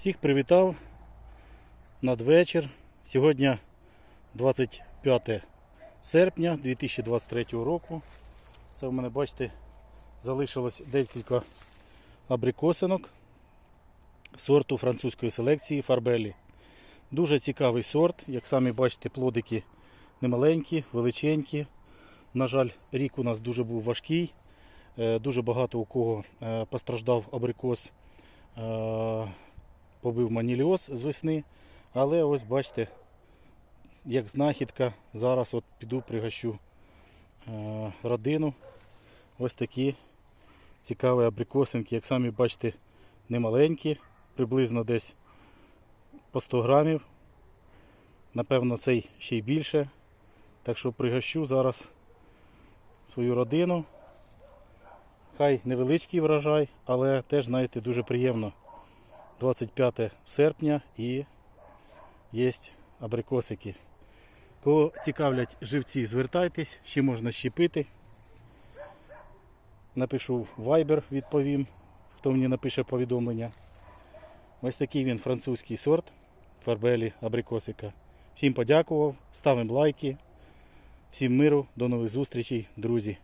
Всіх привітав надвечір. Сьогодні 25 серпня 2023 року. Це в мене, бачите, залишилось декілька абрикосинок сорту французької селекції Фарбелі. Дуже цікавий сорт. Як самі бачите, плодики немаленькі, величенькі. На жаль, рік у нас дуже був важкий. Е, Дуже багато у кого е, постраждав абрикос, е, побив маніліоз з весни. Але ось бачите, як знахідка, зараз от піду пригощу е, родину. Ось такі цікаві абрикосинки, як самі бачите, немаленькі, приблизно десь по 100 грамів. Напевно, цей ще й більше. Так що пригощу зараз свою родину. Хай невеличкий врожай, але теж, знаєте, дуже приємно. 25 серпня і є абрикосики. Кого цікавлять живці, звертайтесь, ще можна щепити. Напишу в Viber, відповім, хто мені напише повідомлення. Ось такий він французький сорт фарбелі абрикосика. Всім подякував, ставимо лайки. Всім миру, до нових зустрічей, друзі.